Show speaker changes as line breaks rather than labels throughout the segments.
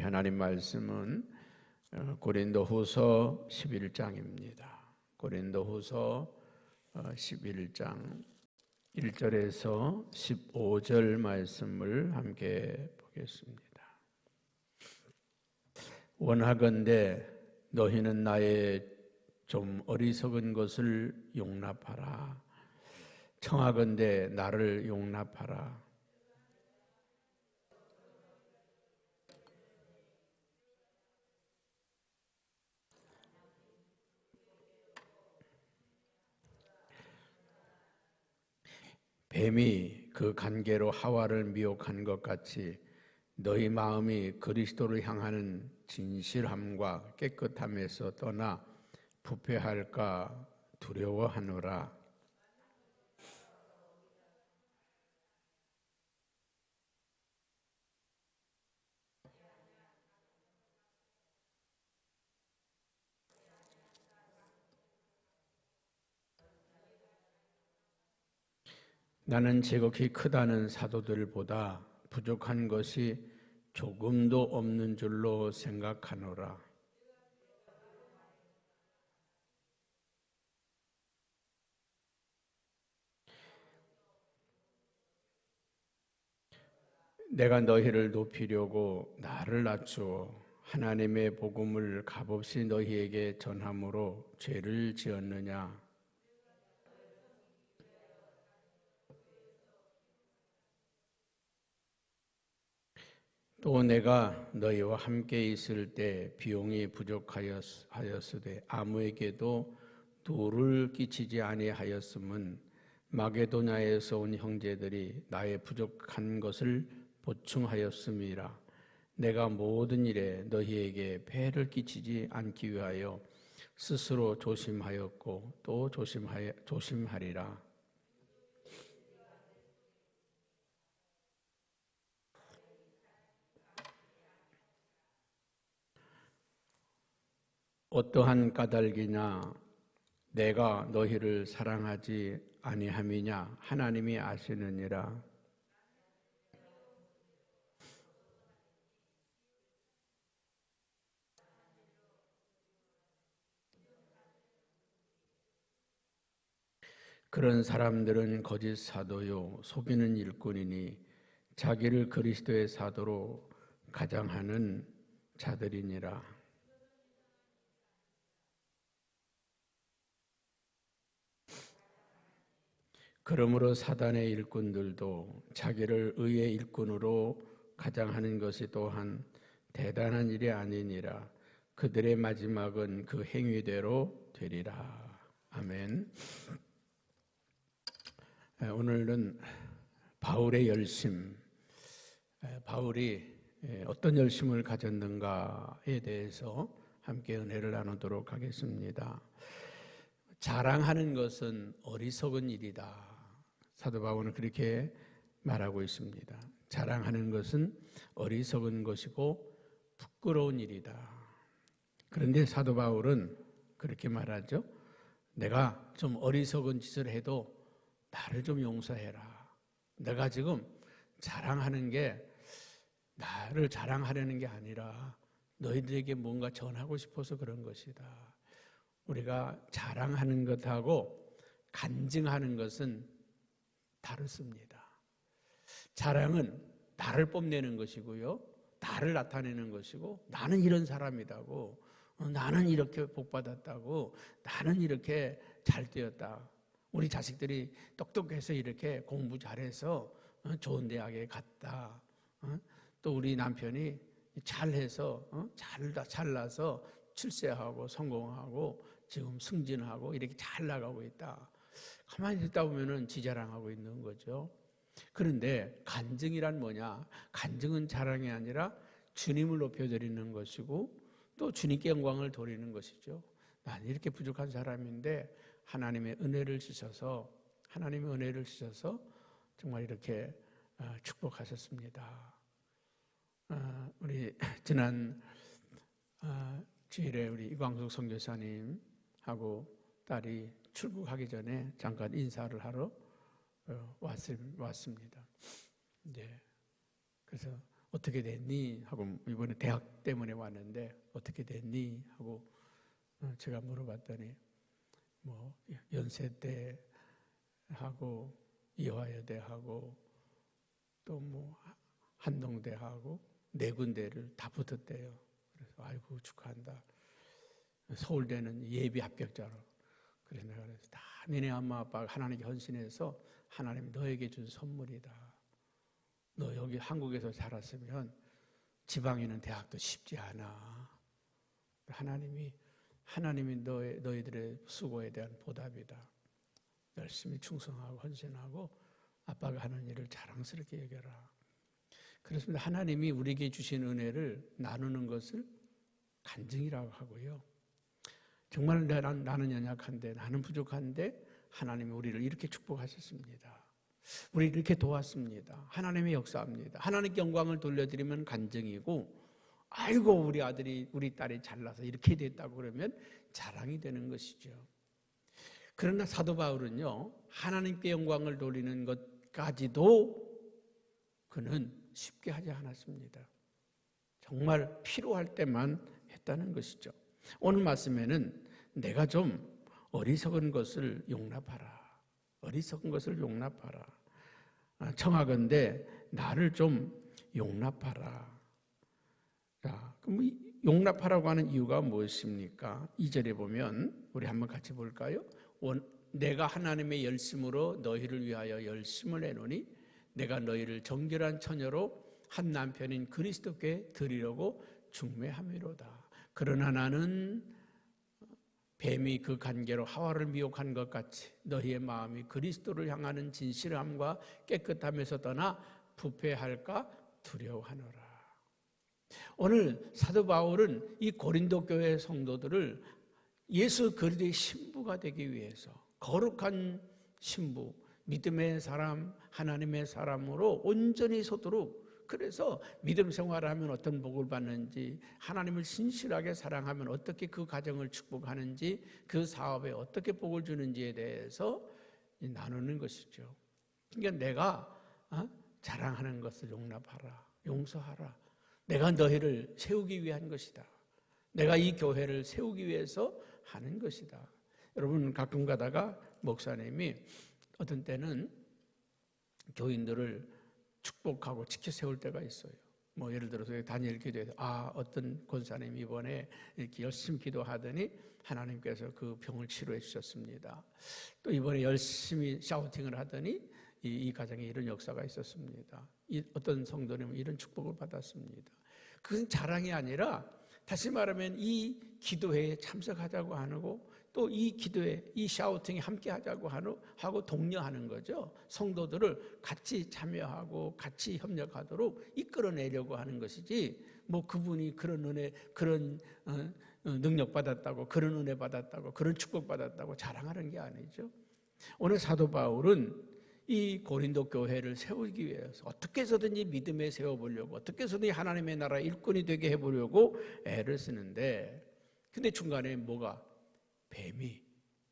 우리 하나님 말씀은 어, 고린도후서 11장입니다. 고린도후서 11장 어, 1절에서 15절 말씀을 함께 보겠습니다. 원하건대 너희는 나의 좀 어리석은 것을 용납하라. 청하건대 나를 용납하라. 뱀이 그 관계로 하와를 미혹한 것 같이 너희 마음이 그리스도를 향하는 진실함과 깨끗함에서 떠나 부패할까 두려워하노라. 나는 제각히 크다는 사도들보다 부족한 것이 조금도 없는 줄로 생각하노라. 내가 너희를 높이려고 나를 낮추어 하나님의 복음을 값없이 너희에게 전함으로 죄를 지었느냐? 또 내가 너희와 함께 있을 때 비용이 부족하였으되 아무에게도 도를 끼치지 아니하였음은 마게도냐에서 온 형제들이 나의 부족한 것을 보충하였음이라. 내가 모든 일에 너희에게 폐를 끼치지 않기 위하여 스스로 조심하였고 또 조심하여, 조심하리라 어떠한 까닭이냐? 내가 너희를 사랑하지 아니함이냐? 하나님이 아시느니라. 그런 사람들은 거짓 사도요 속이는 일꾼이니 자기를 그리스도의 사도로 가장하는 자들이니라 그러므로 사단의 일꾼들도 자기를 의의 일꾼으로 가장하는 것이 또한 대단한 일이 아니니라. 그들의 마지막은 그 행위대로 되리라. 아멘. 오늘은 바울의 열심, 바울이 어떤 열심을 가졌는가에 대해서 함께 은혜를 나누도록 하겠습니다. 자랑하는 것은 어리석은 일이다. 사도 바울은 그렇게 말하고 있습니다. 자랑하는 것은 어리석은 것이고 부끄러운 일이다. 그런데 사도 바울은 그렇게 말하죠. 내가 좀 어리석은 짓을 해도 나를 좀 용서해라. 내가 지금 자랑하는 게 나를 자랑하려는 게 아니라 너희들에게 뭔가 전하고 싶어서 그런 것이다. 우리가 자랑하는 것하고 간증하는 것은 다르습니다. 자랑은 나를 뽐내는 것이고요. 나를 나타내는 것이고 나는 이런 사람이다고 어, 나는 이렇게 복받았다고 나는 이렇게 잘 되었다. 우리 자식들이 똑똑해서 이렇게 공부 잘해서 어, 좋은 대학에 갔다. 어? 또 우리 남편이 잘해서 잘 잘나서 출세하고 성공하고 지금 승진하고 이렇게 잘 나가고 있다. 가만히 듣다 보면은 지자랑하고 있는 거죠. 그런데 간증이란 뭐냐? 간증은 자랑이 아니라 주님을 높여드리는 것이고 또 주님께 영광을 돌리는 것이죠. 난 이렇게 부족한 사람인데 하나님의 은혜를 주셔서 하나님의 은혜를 주셔서 정말 이렇게 어, 축복하셨습니다. 어, 우리 지난 어, 주일에 우리 이광숙 선교사님하고 딸이 출국하기 전에 잠깐 인사를 하러 어, 왔습니다. 이제 그래서 어떻게 됐니? 하고 이번에 대학 때문에 왔는데 어떻게 됐니? 하고 어, 제가 물어봤더니 뭐 연세대 하고 이화여대 하고 또 뭐 한동대 하고 네 군데를 다 붙었대요. 그래서 아이고 축하한다. 서울대는 예비 합격자로. 그래서 내가 그래서 다 니네 엄마 아빠가 하나님께 헌신해서 하나님이 너에게 준 선물이다. 너 여기 한국에서 자랐으면 지방에 있는 대학도 쉽지 않아. 하나님이 하나님이 너희, 너희들의 수고에 대한 보답이다. 열심히 충성하고 헌신하고 아빠가 하는 일을 자랑스럽게 여겨라. 그렇습니다. 하나님이 우리에게 주신 은혜를 나누는 것을 간증이라고 하고요. 정말 나는, 나는 연약한데 나는 부족한데 하나님이 우리를 이렇게 축복하셨습니다. 우리를 이렇게 도왔습니다. 하나님의 역사입니다. 하나님께 영광을 돌려드리면 간증이고 아이고 우리 아들이 우리 딸이 잘나서 이렇게 됐다고 그러면 자랑이 되는 것이죠. 그러나 사도 바울은요 하나님께 영광을 돌리는 것까지도 그는 쉽게 하지 않았습니다. 정말 필요할 때만 했다는 것이죠. 오늘 말씀에는 내가 좀 어리석은 것을 용납하라. 어리석은 것을 용납하라. 아, 청하건대 나를 좀 용납하라. 자, 그럼 용납하라고 하는 이유가 무엇입니까? 2절에 보면 우리 한번 같이 볼까요? 내가 하나님의 열심으로 너희를 위하여 열심을 내노니 내가 너희를 정결한 처녀로 한 남편인 그리스도께 드리려고 중매함이로다. 그러나 나는 뱀이 그 관계로 하와를 미혹한 것 같이 너희의 마음이 그리스도를 향하는 진실함과 깨끗함에서 떠나 부패할까 두려워하노라. 오늘 사도 바울은 이 고린도 교회 성도들을 예수 그리스도의 신부가 되기 위해서 거룩한 신부, 믿음의 사람, 하나님의 사람으로 온전히 서도록 그래서 믿음 생활하면 어떤 복을 받는지, 하나님을 신실하게 사랑하면 어떻게 그 가정을 축복하는지, 그 사업에 어떻게 복을 주는지에 대해서 나누는 것이죠. 그러니까 내가 어? 자랑하는 것을 용납하라, 용서하라. 내가 너희를 세우기 위한 것이다. 내가 이 교회를 세우기 위해서 하는 것이다. 여러분 가끔 가다가 목사님이 어떤 때는 교인들을 축복하고 지켜 세울 때가 있어요. 뭐 예를 들어서 다니엘 기도에서 아 어떤 권사님 이번에 이렇게 열심히 기도하더니 하나님께서 그 병을 치료해 주셨습니다. 또 이번에 열심히 샤우팅을 하더니 이, 이 가정에 이런 역사가 있었습니다. 이, 어떤 성도님은 이런 축복을 받았습니다. 그것은 자랑이 아니라 다시 말하면 이 기도회에 참석하자고 하고 또 이 기도에 이 샤우팅에 함께 하자고 하고 독려하는 거죠. 성도들을 같이 참여하고 같이 협력하도록 이끌어내려고 하는 것이지 뭐 그분이 그런 은혜 그런 어, 어, 능력 받았다고 그런 은혜 받았다고 그런 축복 받았다고 자랑하는 게 아니죠. 오늘 사도 바울은 이 고린도 교회를 세우기 위해서 어떻게 해서든지 믿음에 세워보려고 어떻게 해서든지 하나님의 나라 일꾼이 되게 해보려고 애를 쓰는데 근데 중간에 뭐가 뱀이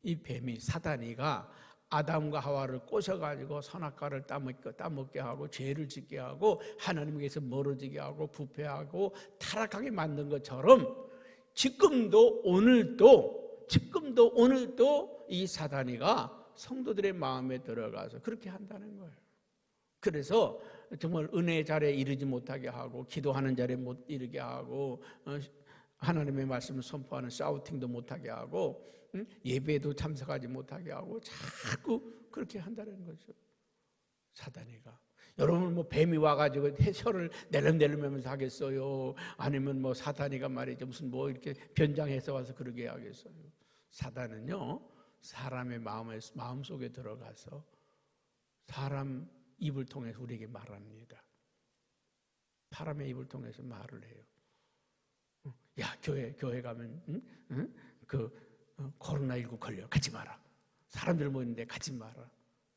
이 뱀이 사단이가 아담과 하와를 꼬셔가지고 선악과를 따먹게, 따먹게 하고 죄를 짓게 하고 하나님께서 멀어지게 하고 부패하고 타락하게 만든 것처럼 지금도 오늘도 지금도 오늘도 이 사단이가 성도들의 마음에 들어가서 그렇게 한다는 거예요. 그래서 정말 은혜 자리에 이르지 못하게 하고 기도하는 자리에 못 이르게 하고 어, 하나님의 말씀을 선포하는 샤우팅도 못하게 하고 예배에도 참석하지 못하게 하고 자꾸 그렇게 한다는 거죠. 사단이가. 여러분 뭐 뱀이 와가지고 혀를 내름내름하면서 하겠어요? 아니면 뭐 사단이가 말이죠 무슨 뭐 이렇게 변장해서 와서 그러게 하겠어요? 사단은요 사람의 마음에 마음 속에 들어가서 사람 입을 통해서 우리에게 말합니다. 사람의 입을 통해서 말을 해요. 야 교회 교회 가면 응? 응? 그 어, 코로나 19 걸려 가지 마라. 사람들 모이는데 가지 마라.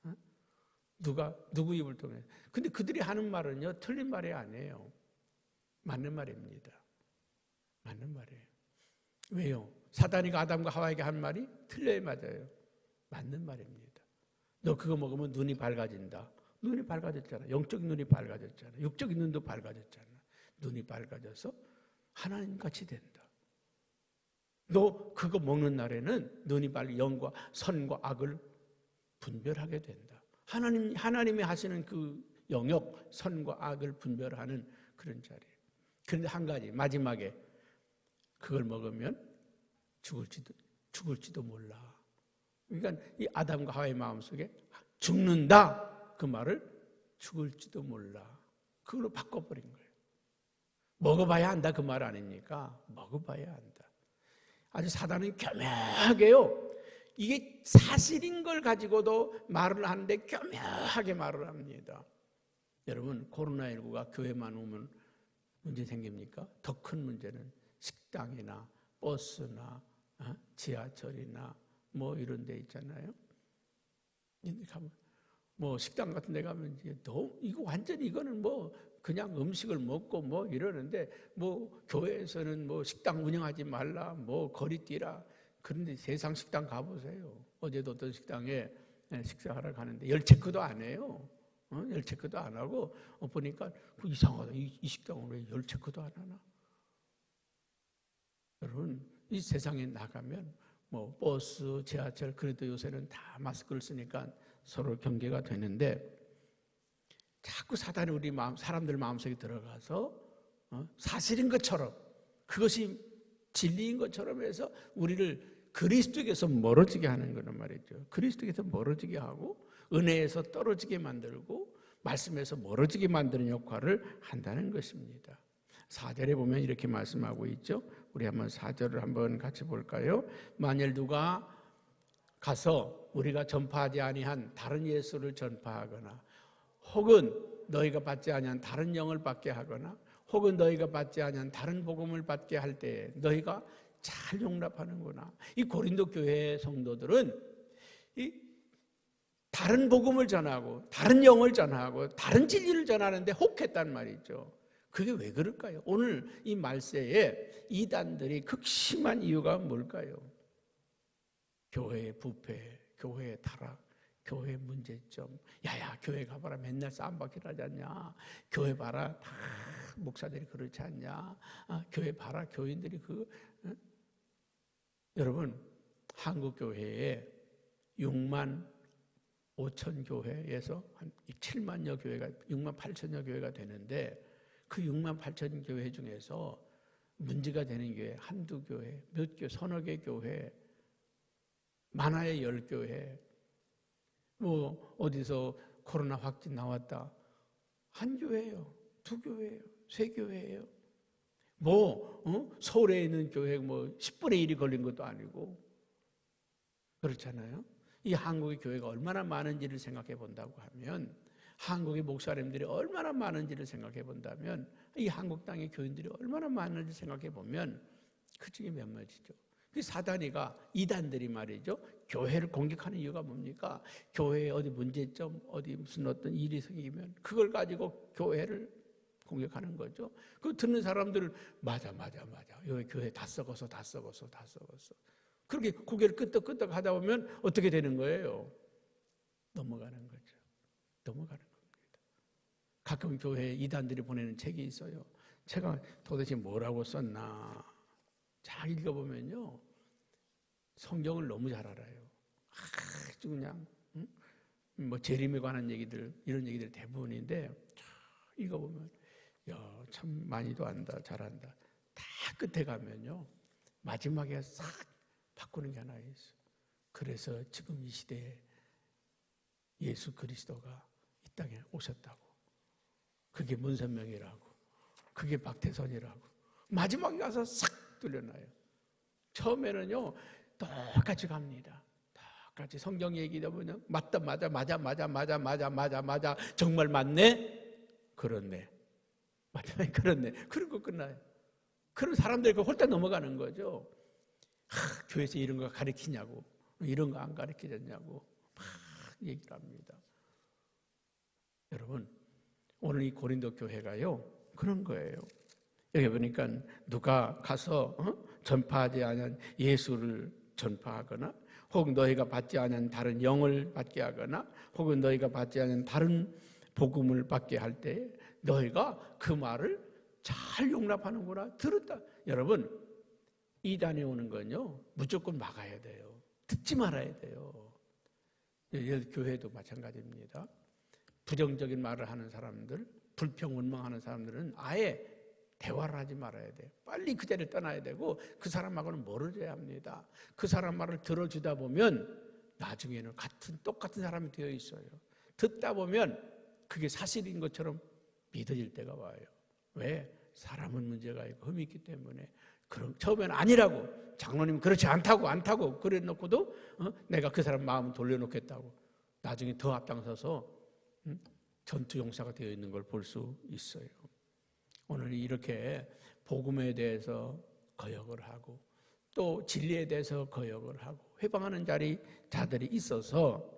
응? 누가 누구 입을 통해? 근데 그들이 하는 말은요 틀린 말이 아니에요. 맞는 말입니다. 맞는 말이에요. 왜요? 사단이가 아담과 하와에게 한 말이 틀려야 맞아요. 맞는 말입니다. 너 그거 먹으면 눈이 밝아진다. 눈이 밝아졌잖아. 영적인 눈이 밝아졌잖아. 육적인 눈도 밝아졌잖아. 눈이 밝아져서 하나님 같이 된다. 너 그거 먹는 날에는 눈이 밝 영과 선과 악을 분별하게 된다. 하나님 하나님이 하시는 그 영역 선과 악을 분별하는 그런 자리예요. 그런데 한 가지 마지막에 그걸 먹으면 죽을지도 죽을지도 몰라. 그러니까 이 아담과 하와의 마음속에 죽는다 그 말을 죽을지도 몰라. 그걸로 바꿔버린 거예요. 먹어봐야 한다 그 말 아닙니까? 먹어봐야 한다. 아주 사단은 교묘하게요. 이게 사실인 걸 가지고도 말을 하는데 교묘하게 말을 합니다. 여러분 코로나19가 교회만 오면 문제 생깁니까? 더 큰 문제는 식당이나 버스나 어? 지하철이나 뭐 이런 데 있잖아요. 뭐 식당 같은 데 가면 이제 너무 이거 완전히 이거는 뭐 그냥 음식을 먹고 뭐 이러는데 뭐 교회에서는 뭐 식당 운영하지 말라 뭐 거리 뛰라 그런데 세상 식당 가보세요. 어제도 어떤 식당에 예, 식사하러 가는데 열 체크도 안 해요. 어? 열 체크도 안 하고 어, 보니까 그 이상하다. 이, 이 식당은 왜 열 체크도 안 하나? 여러분 이 세상에 나가면 뭐 버스, 지하철 그래도 요새는 다 마스크를 쓰니까 서로 경계가 되는데 자꾸 사단이 우리 마음 사람들 마음속에 들어가서 어? 사실인 것처럼 그것이 진리인 것처럼 해서 우리를 그리스도에서 멀어지게 하는 거란 말이죠. 그리스도에서 멀어지게 하고 은혜에서 떨어지게 만들고 말씀에서 멀어지게 만드는 역할을 한다는 것입니다. 4절에 보면 이렇게 말씀하고 있죠. 우리 한번 4절을 한번 같이 볼까요? 만일 누가 가서 우리가 전파하지 아니한 다른 예수를 전파하거나 혹은 너희가 받지 아니한 다른 영을 받게 하거나 혹은 너희가 받지 아니한 다른 복음을 받게 할때 너희가 잘 용납하는구나. 이 고린도 교회 성도들은 이 다른 복음을 전하고 다른 영을 전하고 다른 진리를 전하는데 혹했단 말이죠. 그게 왜 그럴까요? 오늘 이 말세에 이단들이 극심한 이유가 뭘까요? 교회의 부패, 교회의 타락, 교회 문제점. 야야, 교회 가봐라. 맨날 쌈박질 하지 않냐. 교회 봐라. 다 목사들이 그렇지 않냐. 아, 교회 봐라. 교인들이 그. 어? 여러분, 한국 교회에 6만 5천 교회에서 한 7만여 교회가, 6만 8천여 교회가 되는데 그 6만 8천 교회 중에서 문제가 되는 교회 한두 교회, 몇 교회, 서너 개 교회, 많아야 열 교회, 뭐 어디서 코로나 확진 나왔다. 한 교회예요. 두 교회예요. 세 교회예요. 뭐 어? 서울에 있는 교회 뭐 10분의 1이 걸린 것도 아니고 그렇잖아요. 이 한국의 교회가 얼마나 많은지를 생각해 본다고 하면 한국의 목사님들이 얼마나 많은지를 생각해 본다면 이 한국 땅의 교인들이 얼마나 많은지 생각해 보면 그 중에 몇 마디죠. 그 사단이가 이단들이 말이죠. 교회를 공격하는 이유가 뭡니까? 교회에 어디 문제점, 어디 무슨 어떤 일이 생기면 그걸 가지고 교회를 공격하는 거죠. 그 듣는 사람들은 맞아, 맞아, 맞아. 여기 교회 다 썩어서, 다 썩어서, 다 썩었어. 그렇게 고개를 끄덕끄덕 하다 보면 어떻게 되는 거예요? 넘어가는 거죠. 넘어가는 겁니다. 가끔 교회에 이단들이 보내는 책이 있어요. 제가 도대체 뭐라고 썼나. 잘 읽어보면요. 성경을 너무 잘 알아요. 아주 그냥, 응? 뭐 재림에 관한 얘기들, 이런 얘기들 대부분인데, 읽어보면, 야, 참 많이도 안다, 잘한다. 다 끝에 가면요. 마지막에 싹 바꾸는 게 하나 있어. 그래서 지금 이 시대에 예수 그리스도가 이 땅에 오셨다고. 그게 문선명이라고. 그게 박태선이라고. 마지막에 가서 싹 뚫려놔요. 처음에는요, 똑같이 갑니다. 똑같이 성경 얘기다 보면 맞다, 맞아, 맞아, 맞아, 맞아, 맞아, 맞아, 맞아, 정말 맞네? 그렇네. 마지막에 그렇네. 그러고 끝나요. 그런 사람들이 그 홀딱 넘어가는 거죠. 하, 교회에서 이런 거 가르치냐고, 이런 거 안 가르치셨냐고, 막 얘기를 합니다. 여러분, 오늘 이 고린도 교회가요, 그런 거예요. 여기 보니까 누가 가서 어? 전파하지 않은 예수를 전파하거나 혹은 너희가 받지 않은 다른 영을 받게 하거나 혹은 너희가 받지 않은 다른 복음을 받게 할 때 너희가 그 말을 잘 용납하는구나. 들었다. 여러분, 이단에 오는 건요, 무조건 막아야 돼요. 듣지 말아야 돼요. 예를 교회도 마찬가지입니다. 부정적인 말을 하는 사람들, 불평 원망하는 사람들은 아예 대화를 하지 말아야 돼요. 빨리 그 자리를 떠나야 되고 그 사람하고는 멀어져야 합니다. 그 사람 말을 들어주다 보면 나중에는 같은 똑같은 사람이 되어 있어요. 듣다 보면 그게 사실인 것처럼 믿어질 때가 와요. 왜? 사람은 문제가 있고 흠이 있기 때문에 그럼 처음에는 아니라고 장로님 그렇지 않다고 않다고 그래 놓고도 어? 내가 그 사람 마음 돌려놓겠다고 나중에 더 앞장서서 음? 전투 용사가 되어 있는 걸 볼 수 있어요. 오늘 이렇게 복음에 대해서 거역을 하고 또 진리에 대해서 거역을 하고 회방하는 자리 자들이 있어서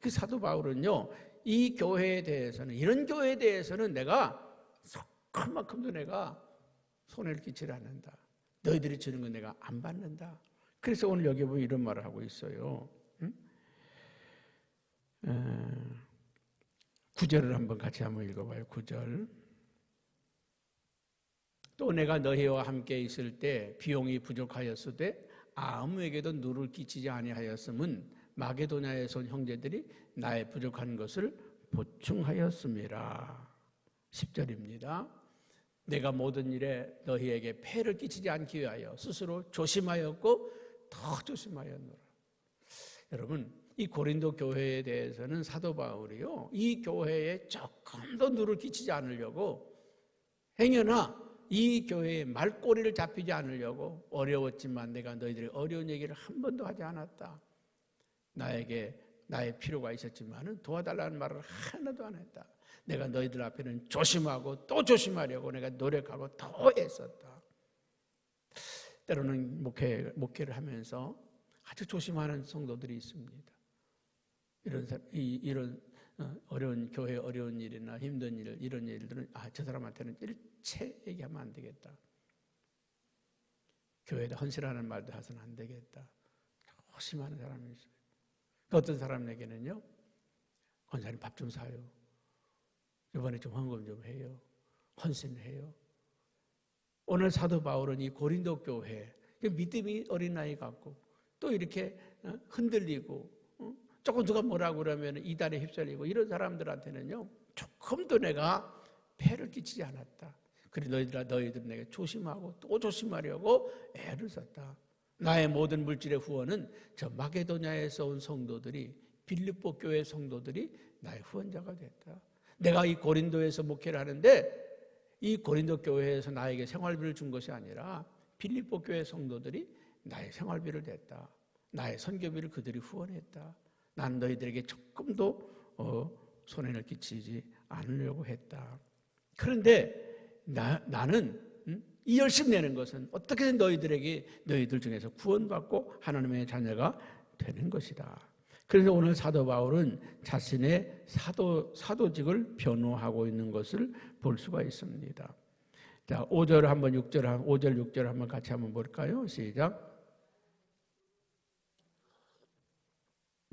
그 사도 바울은요 이 교회에 대해서는 이런 교회에 대해서는 내가 큰 만큼도 내가 손해를 끼치지 않는다. 너희들이 주는 건 내가 안 받는다. 그래서 오늘 여기 보면 이런 말을 하고 있어요. 응? 어, 구절을 한번 같이 한번 읽어봐요. 구절. 또 내가 너희와 함께 있을 때 비용이 부족하였으되 아무에게도 누를 끼치지 아니하였음은 마게도냐에서 온 형제들이 나의 부족한 것을 보충하였음이라. 10절입니다. 내가 모든 일에 너희에게 폐를 끼치지 않기 위하여 스스로 조심하였고 더 조심하였노라. 여러분, 이 고린도 교회에 대해서는 사도 바울이요. 이 교회에 조금 더 누를 끼치지 않으려고 행여나 이 교회의 말꼬리를 잡히지 않으려고 어려웠지만 내가 너희들이 어려운 얘기를 한 번도 하지 않았다. 나에게 나의 필요가 있었지만은 도와달라는 말을 하나도 안 했다. 내가 너희들 앞에는 조심하고 또 조심하려고 내가 노력하고 더 애썼다. 때로는 목회, 목회를 하면서 아주 조심하는 성도들이 있습니다. 이런, 이, 이런 어, 어려운 교회 어려운 일이나 힘든 일 이런 일들은 아 저 사람한테는 일체 얘기하면 안 되겠다. 교회에 헌신하는 말도 해서는 안 되겠다. 조심하는 사람이 있어요. 그 어떤 사람에게는요, 권사님 밥 좀 사요. 이번에 좀 헌금 좀 해요. 헌신해요. 오늘 사도 바울은 이 고린도 교회 그 믿음이 어린아이 같고 또 이렇게 어, 흔들리고 어, 조금 누가 뭐라고 그러면 이단에 휩쓸리고 이런 사람들한테는요 조금도 내가 폐를 끼치지 않았다. 그래 너희들아 너희들 내가 조심하고 또 조심하려고 애를 썼다. 나의 모든 물질의 후원은 저 마게도냐에서 온 성도들이 빌립보 교회 성도들이 나의 후원자가 됐다. 내가 이 고린도에서 목회를 하는데 이 고린도 교회에서 나에게 생활비를 준 것이 아니라 빌립보 교회 성도들이 나의 생활비를 냈다. 나의 선교비를 그들이 후원했다. 난 너희들에게 조금도 어, 손해를 끼치지 않으려고 했다. 그런데 나, 나는 음? 이 열심 내는 것은 어떻게든 너희들에게 너희들 중에서 구원받고 하나님의 자녀가 되는 것이다. 그래서 오늘 사도 바울은 자신의 사도, 사도직을 변호하고 있는 것을 볼 수가 있습니다. 자, 5절 한번 6절, 5절, 6절 한번 같이 한번 볼까요? 시작.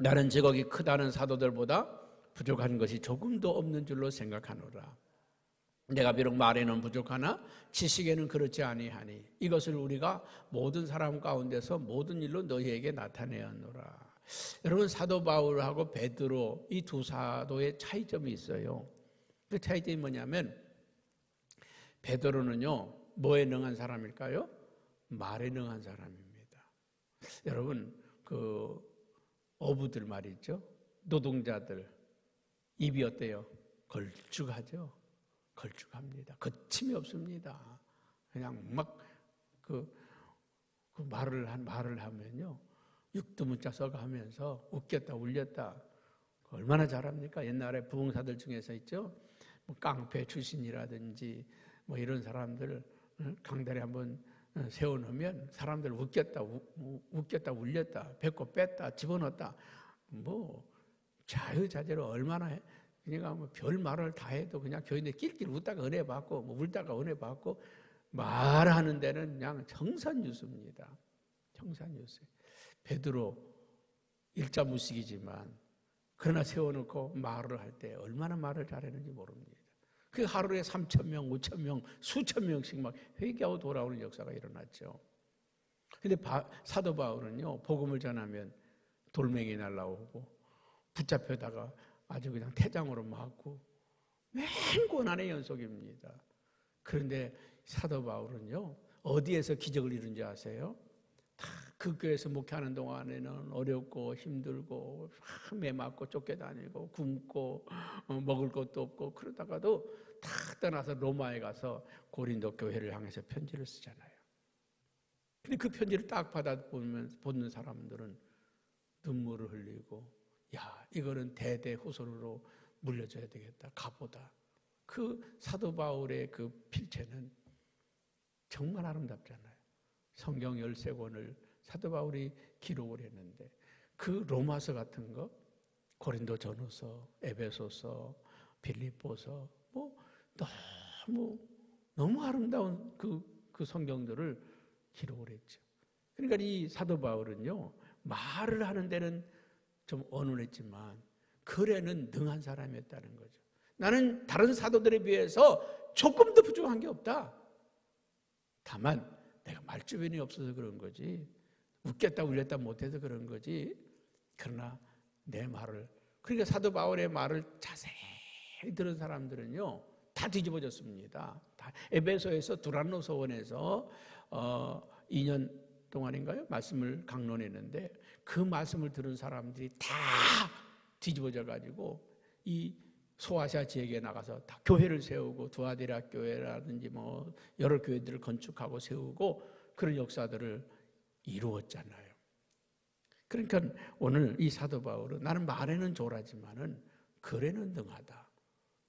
나는 제국이 크다는 사도들보다 부족한 것이 조금도 없는 줄로 생각하노라. 내가 비록 말에는 부족하나 지식에는 그렇지 아니하니 이것을 우리가 모든 사람 가운데서 모든 일로 너희에게 나타내었노라. 여러분 사도 바울하고 베드로 이 두 사도의 차이점이 있어요. 그 차이점이 뭐냐면 베드로는요 뭐에 능한 사람일까요? 말에 능한 사람입니다. 여러분 그 어부들 말이죠. 노동자들 입이 어때요? 걸쭉하죠. 걸쭉합니다. 거침이 없습니다. 그냥 막그 그 말을 한 말을 하면요. 육두문자 써가 하면서 웃겼다 울렸다 얼마나 잘합니까? 옛날에 부흥사들 중에서 있죠. 뭐 깡패 출신이라든지 뭐 이런 사람들 강단에 한번 어, 세워놓으면 사람들 웃겼다 우, 웃겼다 울렸다 배꼽 뺐다 집어넣었다 뭐 자유자재로 얼마나 해. 그러니까 뭐 별 말을 다 해도 그냥 교인들 낄낄 웃다가 은혜 받고 뭐 울다가 은혜 받고 말하는 데는 그냥 청산유수입니다. 청산유수. 베드로 일자 무식이지만 그러나 세워놓고 말을 할 때 얼마나 말을 잘했는지 모릅니다. 그 하루에 3천 명, 5천 명, 수천 명씩 막 회개하고 돌아오는 역사가 일어났죠. 근데 바, 사도 바울은요, 복음을 전하면 돌멩이 날라오고 붙잡혀다가 아주 그냥 태장으로 맞고 맨 고난의 연속입니다. 그런데 사도 바울은요, 어디에서 기적을 이룬지 아세요? 다그 교회에서 목회하는 동안에는 어렵고 힘들고 매 맞고 쫓겨다니고 굶고 어, 먹을 것도 없고 그러다가도 다 떠나서 로마에 가서 고린도 교회를 향해서 편지를 쓰잖아요. 근데 그 편지를 딱 받아 보면 보는 사람들은 눈물을 흘리고 야 이거는 대대 후손으로 물려줘야 되겠다 가보다 그 사도 바울의 그 필체는 정말 아름답잖아요. 성경 열세 권을 사도 바울이 기록을 했는데 그 로마서 같은 거 고린도 전후서, 에베소서, 빌립보서 뭐 너무 너무 아름다운 그, 그 성경들을 기록을 했죠. 그러니까 이 사도 바울은요 말을 하는 데는 좀 어눌했지만 글에는 능한 사람이었다는 거죠. 나는 다른 사도들에 비해서 조금 더 부족한 게 없다. 다만 내가 말주변이 없어서 그런 거지. 웃겠다 울렸다 못해서 그런 거지. 그러나 내 말을 그러니까 사도 바울의 말을 자세히 들은 사람들은요 다 뒤집어졌습니다. 다 에베소에서 두란노 소원에서 어, 2년 동안인가요 말씀을 강론했는데 그 말씀을 들은 사람들이 다 뒤집어져 가지고 이 소아시아 지역에 나가서 다 교회를 세우고 두아디라 교회라든지 뭐 여러 교회들을 건축하고 세우고 그런 역사들을 이루었잖아요. 그러니까 오늘 이 사도 바울은 나는 말에는 조라지만은 글에는 능하다.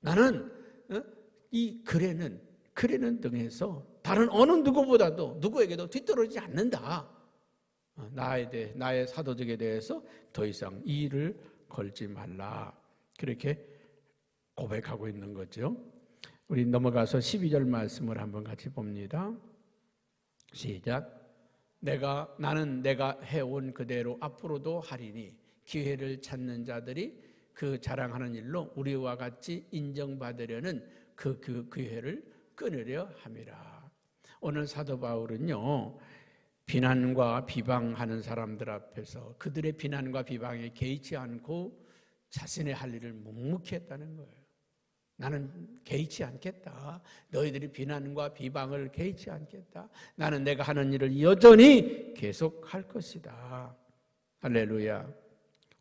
나는 어? 이 글에는 글에는 등해서 다른 어느 누구보다도 누구에게도 뒤떨어지지 않는다. 어, 나에 대해 나의 사도직에 대해서 더 이상 이 일을 걸지 말라. 그렇게 고백하고 있는 거죠. 우리 넘어가서 12절 말씀을 한번 같이 봅니다. 시작. 내가 나는 내가 해온 그대로 앞으로도 하리니 기회를 찾는 자들이 그 자랑하는 일로 우리와 같이 인정받으려는 그, 그 기회를 끊으려 함이라. 오늘 사도 바울은요. 비난과 비방하는 사람들 앞에서 그들의 비난과 비방에 개의치 않고 자신의 할 일을 묵묵히 했다는 거예요. 나는 개의치 않겠다. 너희들이 비난과 비방을 개의치 않겠다. 나는 내가 하는 일을 여전히 계속할 것이다. 할렐루야.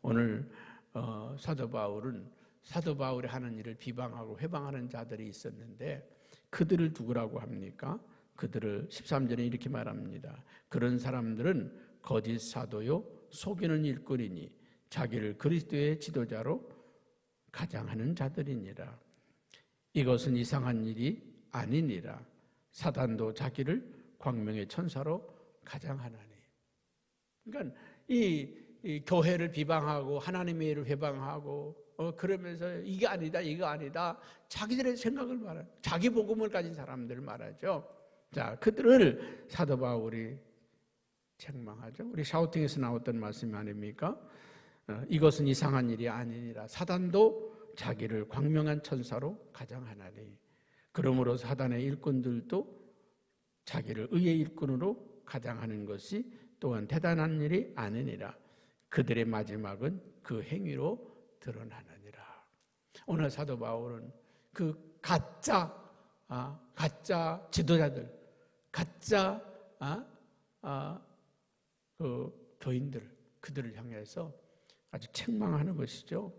오늘 어, 사도 바울은 사도 바울이 하는 일을 비방하고 회방하는 자들이 있었는데 그들을 누구라고 합니까? 그들을 13절에 이렇게 말합니다. 그런 사람들은 거짓 사도요 속이는 일꾼이니 자기를 그리스도의 지도자로 가장하는 자들이니라. 이것은 이상한 일이 아니니라. 사단도 자기를 광명의 천사로 가장하나니. 그러니까 이, 이 교회를 비방하고 하나님의 일을 회방하고 어, 그러면서 이게 아니다, 이거 아니다. 자기들의 생각을 말하 자기 복음을 가진 사람들을 말하죠. 자, 그들을 사도 바울이 책망하죠. 우리 샤우팅에서 나왔던 말씀이 아닙니까? 어, 이것은 이상한 일이 아니니라. 사단도 자기를 광명한 천사로 가장하나니 그러므로 사단의 일꾼들도 자기를 의의 일꾼으로 가장하는 것이 또한 대단한 일이 아니니라 그들의 마지막은 그 행위로 드러나느니라 오늘 사도 바울은 그 가짜 아, 가짜 지도자들 가짜 아, 아, 그 교인들 그들을 향해서 아주 책망하는 것이죠.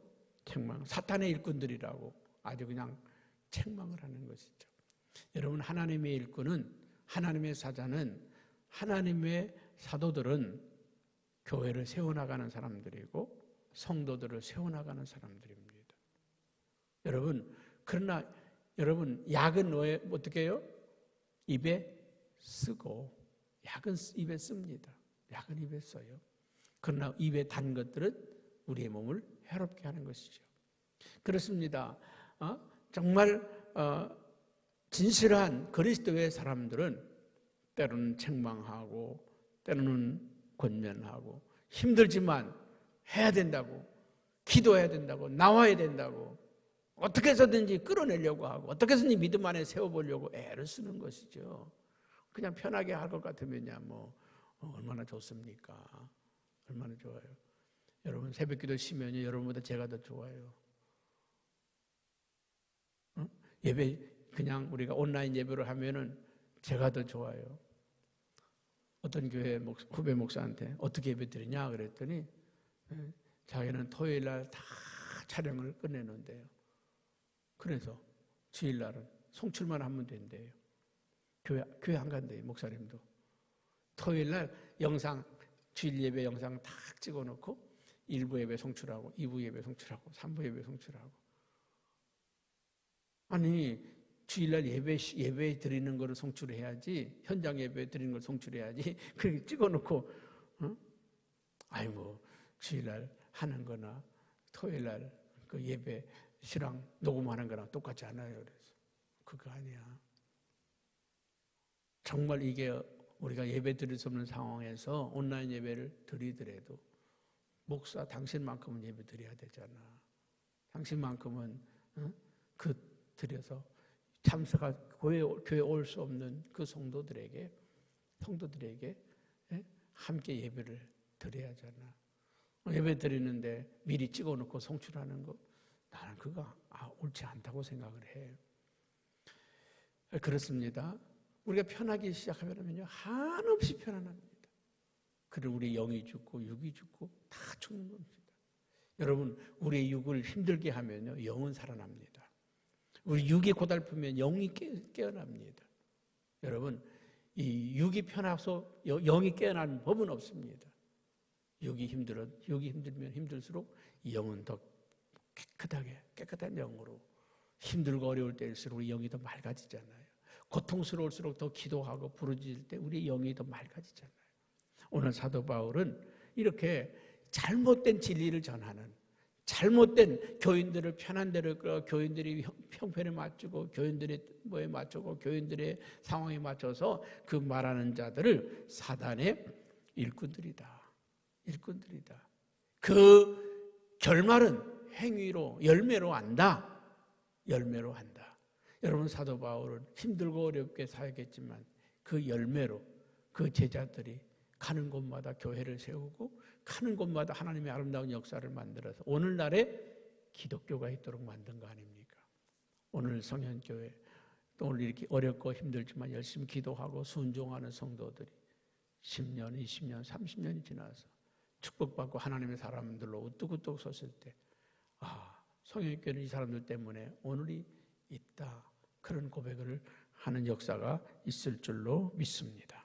책망. 사탄의 일꾼들이라고 아주 그냥 책망을 하는 것이죠. 여러분, 하나님의 일꾼은, 하나님의 사자는, 하나님의 사도들은 교회를 세워나가는 사람들이고 성도들을 세워나가는 사람들입니다. 여러분, 그러나 여러분, 약은 왜 어떻게 해요? 입에 쓰고, 약은 입에 씁니다. 약은 입에 써요. 그러나 입에 단 것들은 우리의 몸을 해롭게 하는 것이죠. 그렇습니다. 어? 정말 어, 진실한 그리스도의 사람들은 때로는 책망하고 때로는 권면하고 힘들지만 해야 된다고 기도해야 된다고 나와야 된다고 어떻게 해서든지 끌어내려고 하고 어떻게 해서든지 믿음 안에 세워보려고 애를 쓰는 것이죠. 그냥 편하게 할 것 같으면야 뭐 어, 얼마나 좋습니까? 얼마나 좋아요. 여러분 새벽기도 쉬면요 여러분보다 제가 더 좋아요. 어? 예배 그냥 우리가 온라인 예배를 하면은 제가 더 좋아요. 어떤 교회 목, 후배 목사한테 어떻게 예배 드리냐 그랬더니 예, 자기는 토요일 날 다 촬영을 끝내는데요. 그래서 주일 날은 송출만 하면 된대요. 교회 교회 안 간대요 목사님도. 토요일 날 영상 주일 예배 영상 다 찍어놓고 1부 예배 송출하고 2부 예배 송출하고 3부 예배 송출하고. 아니 주일날 예배 예배 드리는 거를 송출해야지 현장 예배 드리는 걸 송출해야지 그렇게 찍어놓고 어? 아이고 주일날 하는 거나 토요일날 그 예배 시랑 녹음하는 거랑 똑같지 않아요. 그래서 그거 아니야. 정말 이게 우리가 예배 드릴 수 없는 상황에서 온라인 예배를 드리더라도 목사 당신만큼은 예배 드려야 되잖아. 당신만큼은 어? 그 드려서 참석할 교회 교회 올 수 없는 그 성도들에게 성도들에게 예? 함께 예배를 드려야잖아. 예배 드리는데 미리 찍어놓고 송출하는 거 나는 그거 아, 옳지 않다고 생각을 해. 그렇습니다. 우리가 편하게 시작하면요 한없이 편안합니다. 그래 우리 영이 죽고 육이 죽고 다 죽는 겁니다. 여러분 우리의 육을 힘들게 하면요 영은 살아납니다. 우리 육이 고달프면 영이 깨, 어납니다 여러분 이 육이 편해서 영이 깨어나는 법은 없습니다. 육이 힘들어 육이 힘들면 힘들수록 영은 더 깨끗하게 깨끗한 영으로 힘들고 어려울 때일수록 우리 영이 더 맑아지잖아요. 고통스러울수록 더 기도하고 부르짖을 때 우리 영이 더 맑아지잖아요. 오늘 사도 바울은 이렇게 잘못된 진리를 전하는 잘못된 교인들을 편한 대로 끌어 교인들이 형편에 맞추고 교인들의 뭐에 맞추고 교인들의 상황에 맞춰서 그 말하는 자들을 사단의 일꾼들이다. 일꾼들이다. 그 결말은 행위로 열매로 안다. 열매로 한다. 여러분 사도 바울은 힘들고 어렵게 사역했지만 그 열매로 그 제자들이 가는 곳마다 교회를 세우고 가는 곳마다 하나님의 아름다운 역사를 만들어서 오늘날에 기독교가 있도록 만든 거 아닙니까? 오늘 성현교회 또 오늘 이렇게 어렵고 힘들지만 열심히 기도하고 순종하는 성도들이 10년, 20년, 30년이 지나서 축복받고 하나님의 사람들로 우뚝우뚝 섰을 때 아, 성현교회는 이 사람들 때문에 오늘이 있다. 그런 고백을 하는 역사가 있을 줄로 믿습니다.